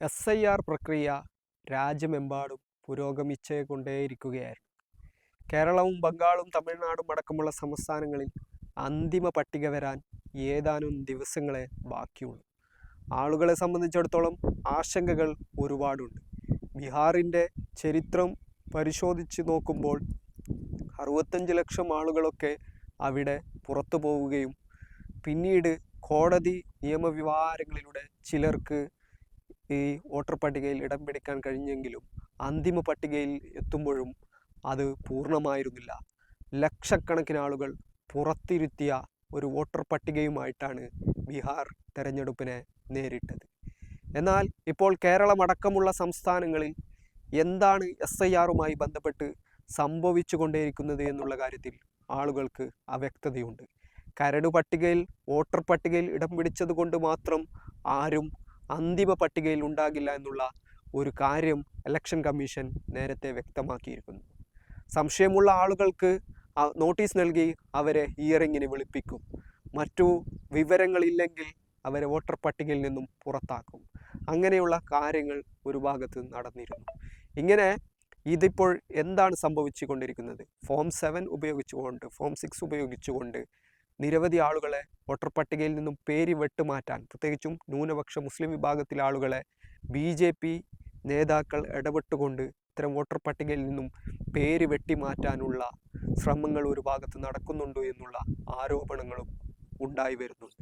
S I R പ്രക്രിയ രാജ്യമെമ്പാടും പുരോഗമിച്ചേ കൊണ്ടേയിരിക്കുകയായിരുന്നു കേരളവും ബംഗാളും തമിഴ്നാടും അടക്കമുള്ള സംസ്ഥാനങ്ങളിൽ അന്തിമ പട്ടിക വരാൻ ഏതാനും ദിവസങ്ങളെ ബാക്കിയുള്ളൂ. ആളുകളെ സംബന്ധിച്ചിടത്തോളം ആശങ്കകൾ ഒരുപാടുണ്ട്. ബീഹാറിന്റെ ചരിത്രം പരിശോധിച്ച് നോക്കുമ്പോൾ അറുപത്തഞ്ച് ലക്ഷം ആളുകളൊക്കെ അവിടെ പുറത്തു പോവുകയും പിന്നീട് കോടതി നിയമവ്യവഹാരങ്ങളിലൂടെ ചിലർക്ക് ഈ വോട്ടർ പട്ടികയിൽ ഇടം പിടിക്കാൻ കഴിഞ്ഞെങ്കിലും അന്തിമ പട്ടികയിൽ എത്തുമ്പോഴും അത് പൂർണമായിരുന്നില്ല. ലക്ഷക്കണക്കിന് ആളുകൾ പുറത്തിരുത്തിയ ഒരു വോട്ടർ പട്ടികയുമായിട്ടാണ് ബീഹാർ തെരഞ്ഞെടുപ്പിനെ നേരിട്ടത്. എന്നാൽ ഇപ്പോൾ കേരളമടക്കമുള്ള സംസ്ഥാനങ്ങളിൽ എന്താണ് എസ് ഐ ആറുമായി ബന്ധപ്പെട്ട് സംഭവിച്ചു കൊണ്ടേയിരിക്കുന്നത് എന്നുള്ള കാര്യത്തിൽ ആളുകൾക്ക് അവ്യക്തതയുണ്ട്. കരട് പട്ടികയിൽ വോട്ടർ പട്ടികയിൽ ഇടം പിടിച്ചത് കൊണ്ട് മാത്രം ആരും അന്തിമ പട്ടികയിൽ ഉണ്ടാകില്ല എന്നുള്ള ഒരു കാര്യം ഇലക്ഷൻ കമ്മീഷൻ നേരത്തെ വ്യക്തമാക്കിയിരിക്കുന്നു. സംശയമുള്ള ആളുകൾക്ക് നോട്ടീസ് നൽകി അവരെ ഹിയറിങ്ങിന് വിളിപ്പിക്കും. മറ്റു വിവരങ്ങളില്ലെങ്കിൽ അവരെ വോട്ടർ പട്ടികയിൽ നിന്നും പുറത്താക്കും. അങ്ങനെയുള്ള കാര്യങ്ങൾ ഒരു ഭാഗത്ത് നടന്നിരുന്നു. ഇങ്ങനെ ഇതിപ്പോൾ എന്താണ് സംഭവിച്ചു കൊണ്ടിരിക്കുന്നത് ഫോം സെവൻ ഉപയോഗിച്ചുകൊണ്ട് ഫോം സിക്സ് ഉപയോഗിച്ചുകൊണ്ട് നിരവധി ആളുകളെ വോട്ടർ പട്ടികയിൽ നിന്നും പേര് വെട്ടുമാറ്റാൻ പ്രത്യേകിച്ചും ന്യൂനപക്ഷ മുസ്ലിം വിഭാഗത്തിലെ ആളുകളെ ബി ജെ പി നേതാക്കൾ ഇടപെട്ടുകൊണ്ട് ഇത്തരം വോട്ടർ പട്ടികയിൽ നിന്നും പേര് വെട്ടിമാറ്റാനുള്ള ശ്രമങ്ങൾ ഒരു ഭാഗത്ത് നടക്കുന്നുണ്ടോ എന്നുള്ള ആരോപണങ്ങളും ഉണ്ടായി വരുന്നുണ്ട്.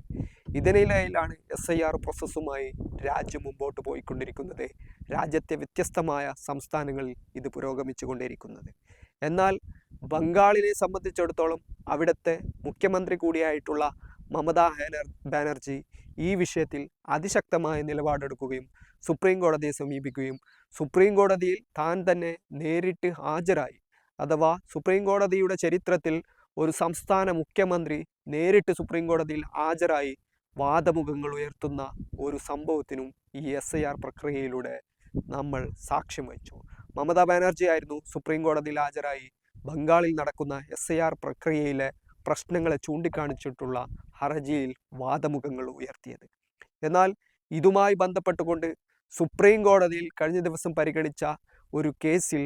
ഇതിനിടയിലാണ് എസ് ഐ ആർ പ്രോസസ്സുമായി രാജ്യം മുമ്പോട്ട് പോയിക്കൊണ്ടിരിക്കുന്നത്. രാജ്യത്തെ വ്യത്യസ്തമായ സംസ്ഥാനങ്ങളിൽ ഇത് പുരോഗമിച്ചു കൊണ്ടിരിക്കുന്നത് എന്നാൽ ബംഗാളിനെ സംബന്ധിച്ചിടത്തോളം അവിടുത്തെ മുഖ്യമന്ത്രി കൂടിയായിട്ടുള്ള മമതാ ബാനർജി ഈ വിഷയത്തിൽ അതിശക്തമായ നിലപാടെടുക്കുകയും സുപ്രീം കോടതിയെ സമീപിക്കുകയും സുപ്രീം കോടതിയിൽ താൻ തന്നെ നേരിട്ട് ഹാജരായി അഥവാ സുപ്രീം കോടതിയുടെ ചരിത്രത്തിൽ ഒരു സംസ്ഥാന മുഖ്യമന്ത്രി നേരിട്ട് സുപ്രീം കോടതിയിൽ ഹാജരായി വാദമുഖങ്ങൾ ഉയർത്തുന്ന ഒരു സംഭവത്തിനും ഈ എസ് ഐ ആർ പ്രക്രിയയിലൂടെ നമ്മൾ സാക്ഷ്യം വഹിച്ചു. മമതാ ബാനർജി ആയിരുന്നു സുപ്രീം കോടതിയിൽ ഹാജരായി ബംഗാളിൽ നടക്കുന്ന എസ് ഐ ആർ പ്രക്രിയയിലെ പ്രശ്നങ്ങളെ ചൂണ്ടിക്കാണിച്ചിട്ടുള്ള ഹർജിയിൽ വാദമുഖങ്ങൾ ഉയർത്തിയത്. എന്നാൽ ഇതുമായി ബന്ധപ്പെട്ടുകൊണ്ട് സുപ്രീം കോടതിയിൽ കഴിഞ്ഞ ദിവസം പരിഗണിച്ച ഒരു കേസിൽ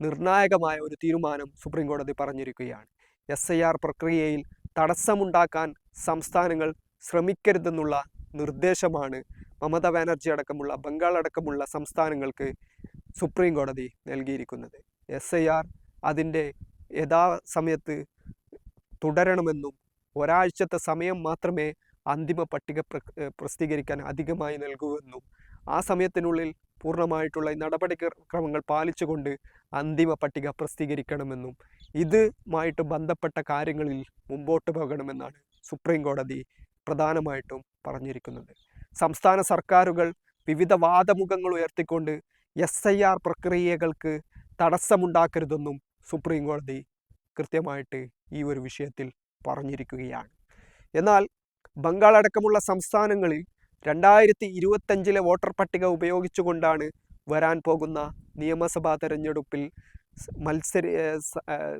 നിർണായകമായ ഒരു തീരുമാനം സുപ്രീം കോടതി പറഞ്ഞിരിക്കുകയാണ്. എസ് ഐ ആർ പ്രക്രിയയിൽ തടസ്സമുണ്ടാക്കാൻ സംസ്ഥാനങ്ങൾ ശ്രമിക്കരുതെന്നുള്ള നിർദ്ദേശമാണ് മമത ബാനർജി അടക്കമുള്ള ബംഗാൾ അടക്കമുള്ള സംസ്ഥാനങ്ങൾക്ക് സുപ്രീം കോടതി നൽകിയിരിക്കുന്നത്. എസ് ഐ ആർ അതിന്റെ യഥാസമയത്ത് തുടരണമെന്നും ഒരാഴ്ചത്തെ സമയം മാത്രമേ അന്തിമ പട്ടിക പ്ര- പ്രസിദ്ധീകരിക്കാൻ അധികമായി നൽകൂവെന്നും ആ സമയത്തിനുള്ളിൽ പൂർണമായിട്ടുള്ള നടപടിക്രമങ്ങൾ പാലിച്ചുകൊണ്ട് അന്തിമ പട്ടിക പ്രസിദ്ധീകരിക്കണമെന്നും ഇതുമായിട്ട് ബന്ധപ്പെട്ട കാര്യങ്ങളിൽ മുമ്പോട്ട് പോകണമെന്നാണ് സുപ്രീം കോടതി പ്രധാനമായിട്ടും പറഞ്ഞിരിക്കുന്നത്. സംസ്ഥാന സർക്കാരുകൾ വിവിധ വാദമുഖങ്ങൾ ഉയർത്തിക്കൊണ്ട് എസ് ഐ ആർ പ്രക്രിയകൾക്ക് തടസ്സമുണ്ടാക്കരുതെന്നും സുപ്രീം കോടതി കൃത്യമായിട്ട് ഈ ഒരു വിഷയത്തിൽ പറഞ്ഞിരിക്കുകയാണ്. എന്നാൽ ബംഗാൾ അടക്കമുള്ള സംസ്ഥാനങ്ങളിൽ രണ്ടായിരത്തി ഇരുപത്തഞ്ചിലെ വോട്ടർ പട്ടിക ഉപയോഗിച്ചുകൊണ്ടാണ് വരാൻ പോകുന്ന നിയമസഭാ തെരഞ്ഞെടുപ്പിൽ മത്സര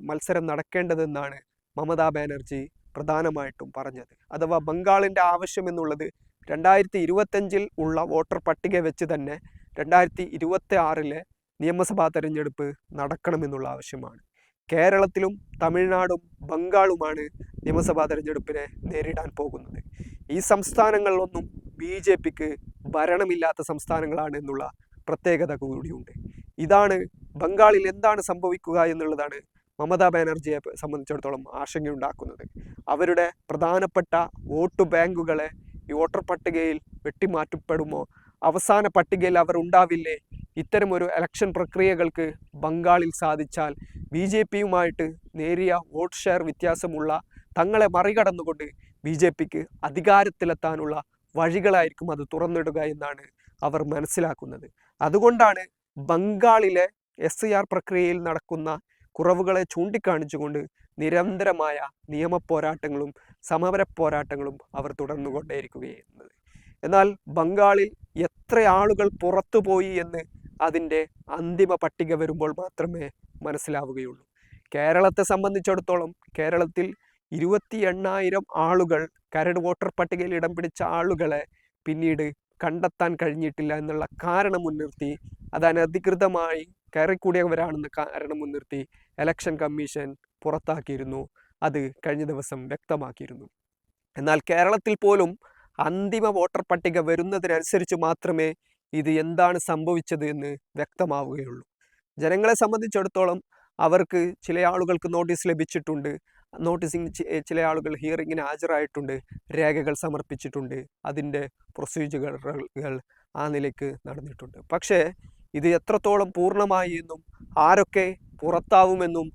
മത്സരം നടക്കേണ്ടതെന്നാണ് മമതാ ബാനർജി പ്രധാനമായിട്ടും പറഞ്ഞത്. അഥവാ ബംഗാളിന്റെ ആവശ്യം എന്നുള്ളത് രണ്ടായിരത്തി ഇരുപത്തഞ്ചിൽ ഉള്ള വോട്ടർ പട്ടിക വെച്ച് തന്നെ രണ്ടായിരത്തി ഇരുപത്തി ആറിലെ നിയമസഭാ തെരഞ്ഞെടുപ്പ് നടക്കണമെന്നുള്ള ആവശ്യമാണ്. കേരളത്തിലും തമിഴ്നാടും ബംഗാളുമാണ് നിയമസഭാ തെരഞ്ഞെടുപ്പിനെ നേരിടാൻ പോകുന്നത്. ഈ സംസ്ഥാനങ്ങളിലൊന്നും ബി ജെ പിക്ക് ഭരണമില്ലാത്ത സംസ്ഥാനങ്ങളാണ് എന്നുള്ള പ്രത്യേകത കൂടിയുണ്ട്. ഇതാണ് ബംഗാളിൽ എന്താണ് സംഭവിക്കുക എന്നുള്ളതാണ് മമതാ ബാനർജിയെ സംബന്ധിച്ചിടത്തോളം ആശങ്കയുണ്ടാക്കുന്നത്. അവരുടെ പ്രധാനപ്പെട്ട വോട്ട് ബാങ്കുകളെ ഈ വോട്ടർ പട്ടികയിൽ വെട്ടിമാറ്റപ്പെടുമോ? അവസാന പട്ടികയിൽ അവർ ഉണ്ടാവില്ലേ? ഇത്തരമൊരു ഇലക്ഷൻ പ്രക്രിയകൾക്ക് ബംഗാളിൽ സാധിച്ചാൽ ബി ജെ പിയുമായിട്ട് നേരിയ വോട്ട് ഷെയർ വ്യത്യാസമുള്ള തങ്ങളെ മറികടന്നുകൊണ്ട് ബി ജെ പിക്ക് അധികാരത്തിലെത്താനുള്ള വഴികളായിരിക്കും അത് തുറന്നിടുക എന്നാണ് അവർ മനസ്സിലാക്കുന്നത്. അതുകൊണ്ടാണ് ബംഗാളിലെ എസ് ആർ പ്രക്രിയയിൽ നടക്കുന്ന കുറവുകളെ ചൂണ്ടിക്കാണിച്ചുകൊണ്ട് നിരന്തരമായ നിയമ പോരാട്ടങ്ങളും സമര പോരാട്ടങ്ങളും അവർ തുടർന്നുകൊണ്ടേയിരിക്കുകയെന്നത്. എന്നാൽ ബംഗാളിൽ എത്ര ആളുകൾ പുറത്തുപോയി എന്ന് അതിന്റെ അന്തിമ പട്ടിക വരുമ്പോൾ മാത്രമേ മനസ്സിലാവുകയുള്ളൂ. കേരളത്തെ സംബന്ധിച്ചിടത്തോളം കേരളത്തിൽ ഇരുപത്തി എണ്ണായിരം ആളുകൾ കരട് വോട്ടർ പട്ടികയിൽ ഇടം പിടിച്ച ആളുകളെ പിന്നീട് കണ്ടെത്താൻ കഴിഞ്ഞിട്ടില്ല എന്നുള്ള കാരണം മുൻനിർത്തി അത് അനധികൃതമായി കയറിക്കൂടിയവരാണെന്ന കാരണം മുൻനിർത്തി ഇലക്ഷൻ കമ്മീഷൻ പുറത്താക്കിയിരുന്നു. അത് കഴിഞ്ഞ ദിവസം വ്യക്തമാക്കിയിരുന്നു. എന്നാൽ കേരളത്തിൽ പോലും അന്തിമ വോട്ടർ പട്ടിക വരുന്നതിനനുസരിച്ച് മാത്രമേ ഇത് എന്താണ് സംഭവിച്ചത് എന്ന് വ്യക്തമാവുകയുള്ളൂ. ജനങ്ങളെ സംബന്ധിച്ചിടത്തോളം അവർക്ക് ചില ആളുകൾക്ക് നോട്ടീസ് ലഭിച്ചിട്ടുണ്ട്. നോട്ടീസിങ് ചില ആളുകൾ ഹിയറിങ്ങിന് ഹാജരായിട്ടുണ്ട്. രേഖകൾ സമർപ്പിച്ചിട്ടുണ്ട്. അതിന്റെ പ്രൊസീജിയറുകൾ ആ നിലയ്ക്ക് നടന്നിട്ടുണ്ട്. പക്ഷേ ഇത് എത്രത്തോളം പൂർണമായി എന്നും ആരൊക്കെ പുറത്താവുമെന്നും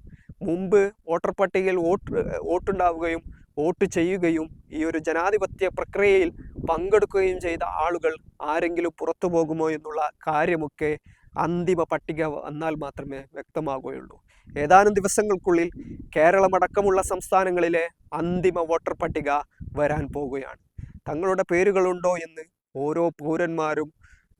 മുമ്പ് വോട്ടർ പട്ടികയിൽ വോട്ട് വോട്ടുണ്ടാവുകയും വോട്ട് ചെയ്യുകയും ഈ ഒരു ജനാധിപത്യ പ്രക്രിയയിൽ പങ്കെടുക്കുകയും ചെയ്ത ആളുകൾ ആരെങ്കിലും പുറത്തു പോകുമോ എന്നുള്ള കാര്യമൊക്കെ അന്തിമ പട്ടിക വന്നാൽ മാത്രമേ വ്യക്തമാകുകയുള്ളൂ. ഏതാനും ദിവസങ്ങൾക്കുള്ളിൽ കേരളമടക്കമുള്ള സംസ്ഥാനങ്ങളിലെ അന്തിമ വോട്ടർ പട്ടിക വരാൻ പോകുകയാണ് തങ്ങളുടെ പേരുകളുണ്ടോ എന്ന് ഓരോ പൗരന്മാരും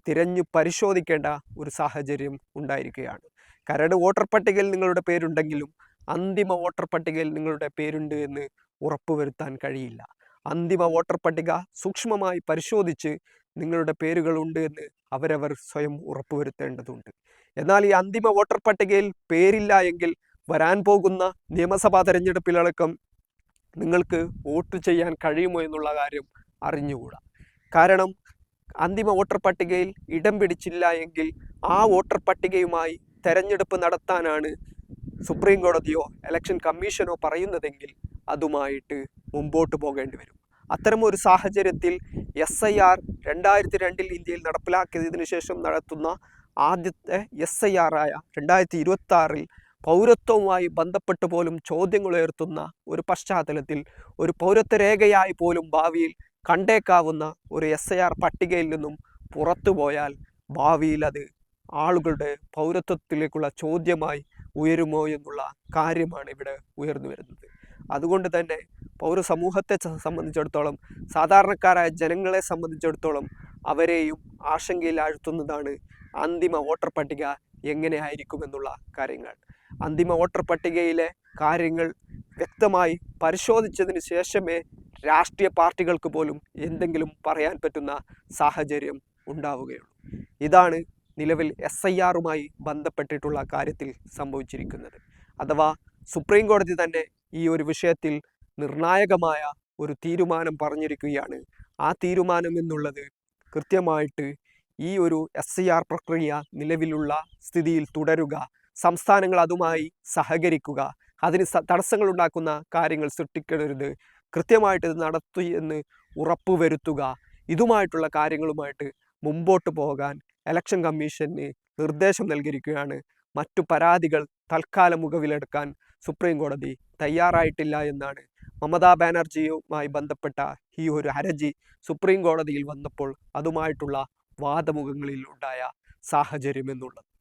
തിരഞ്ഞു പരിശോധിക്കേണ്ട ഒരു സാഹചര്യം ഉണ്ടായിരിക്കുകയാണ്. കരട് വോട്ടർ പട്ടികയിൽ നിങ്ങളുടെ പേരുണ്ടെങ്കിലും അന്തിമ വോട്ടർ പട്ടികയിൽ നിങ്ങളുടെ പേരുണ്ട് എന്ന് ഉറപ്പുവരുത്താൻ കഴിയില്ല. അന്തിമ വോട്ടർ പട്ടിക സൂക്ഷ്മമായി പരിശോധിച്ച് നിങ്ങളുടെ പേരുകളുണ്ട് എന്ന് അവരവർ സ്വയം ഉറപ്പുവരുത്തേണ്ടതുണ്ട്. എന്നാൽ ഈ അന്തിമ വോട്ടർ പട്ടികയിൽ പേരില്ല എങ്കിൽ വരാൻ പോകുന്ന നിയമസഭാ തെരഞ്ഞെടുപ്പിലടക്കം നിങ്ങൾക്ക് വോട്ട് ചെയ്യാൻ കഴിയുമോ എന്നുള്ള കാര്യം അറിഞ്ഞുകൂടാ. കാരണം അന്തിമ വോട്ടർ പട്ടികയിൽ ഇടം പിടിച്ചില്ല എങ്കിൽ ആ വോട്ടർ പട്ടികയുമായി തെരഞ്ഞെടുപ്പ് നടത്താനാണ് സുപ്രീം കോടതിയോ ഇലക്ഷൻ കമ്മീഷനോ പറയുന്നതെങ്കിൽ അതുമായിട്ട് മുമ്പോട്ട് പോകേണ്ടി വരും. അത്തരമൊരു സാഹചര്യത്തിൽ എസ് ഐ ആർ രണ്ടായിരത്തി രണ്ടിൽ ഇന്ത്യയിൽ നടപ്പിലാക്കിയതിനു ശേഷം നടത്തുന്ന ആദ്യത്തെ എസ് ഐ ആർ ആയ രണ്ടായിരത്തി ഇരുപത്തി ആറിൽ പൗരത്വവുമായി ബന്ധപ്പെട്ട് പോലും ചോദ്യങ്ങൾ ഉയർത്തുന്ന ഒരു പശ്ചാത്തലത്തിൽ ഒരു പൗരത്വ രേഖയായി പോലും ഭാവിയിൽ കണ്ടേക്കാവുന്ന ഒരു എസ് ഐ ആർ പട്ടികയിൽ നിന്നും പുറത്തു പോയാൽ ഭാവിയിൽ അത് ആളുകളുടെ പൗരത്വത്തിലേക്കുള്ള ചോദ്യമായി ഉയരുമോ എന്നുള്ള കാര്യമാണ് ഇവിടെ ഉയർന്നു വരുന്നത്. അതുകൊണ്ട് തന്നെ പൗരസമൂഹത്തെ സംബന്ധിച്ചിടത്തോളം സാധാരണക്കാരായ ജനങ്ങളെ സംബന്ധിച്ചിടത്തോളം അവരെയും ആശങ്കയിൽ ആഴ്ത്തുന്നതാണ് അന്തിമ വോട്ടർ പട്ടിക എങ്ങനെയായിരിക്കുമെന്നുള്ള കാര്യങ്ങൾ. അന്തിമ വോട്ടർ പട്ടികയിലെ കാര്യങ്ങൾ വ്യക്തമായി പരിശോധിച്ചതിന് ശേഷമേ രാഷ്ട്രീയ പാർട്ടികൾക്ക് പോലും എന്തെങ്കിലും പറയാൻ പറ്റുന്ന സാഹചര്യം ഉണ്ടാവുകയുള്ളൂ. ഇതാണ് നിലവിൽ എസ് ഐ ആറുമായി ബന്ധപ്പെട്ടിട്ടുള്ള കാര്യത്തിൽ സംഭവിച്ചിരിക്കുന്നത്. അഥവാ സുപ്രീം കോടതി തന്നെ ഈ ഒരു വിഷയത്തിൽ നിർണായകമായ ഒരു തീരുമാനം പറഞ്ഞിരിക്കുകയാണ്. ആ തീരുമാനം എന്നുള്ളത് കൃത്യമായിട്ട് ഈ ഒരു എസ് സി ആർ പ്രക്രിയ നിലവിലുള്ള സ്ഥിതിയിൽ തുടരുക സംസ്ഥാനങ്ങൾ അതുമായി സഹകരിക്കുക അതിന് തടസ്സങ്ങൾ ഉണ്ടാക്കുന്ന കാര്യങ്ങൾ സൃഷ്ടിക്കരുത് കൃത്യമായിട്ട് ഇത് നടത്തി എന്ന് ഉറപ്പുവരുത്തുക ഇതുമായിട്ടുള്ള കാര്യങ്ങളുമായിട്ട് മുമ്പോട്ട് പോകാൻ ഇലക്ഷൻ കമ്മീഷന് നിർദ്ദേശം നൽകിയിരിക്കുകയാണ്. മറ്റു പരാതികൾ തൽക്കാലം മുഖവിലെടുക്കാൻ സുപ്രീം കോടതി തയ്യാറായിട്ടില്ല എന്നാണ് മമതാ ബാനർജിയുമായി ബന്ധപ്പെട്ട ഈ ഒരു ഹരജി സുപ്രീം കോടതിയിൽ വന്നപ്പോൾ അതുമായിട്ടുള്ള വാദമുഖങ്ങളിൽ ഉണ്ടായ സാഹചര്യം എന്നുള്ളത്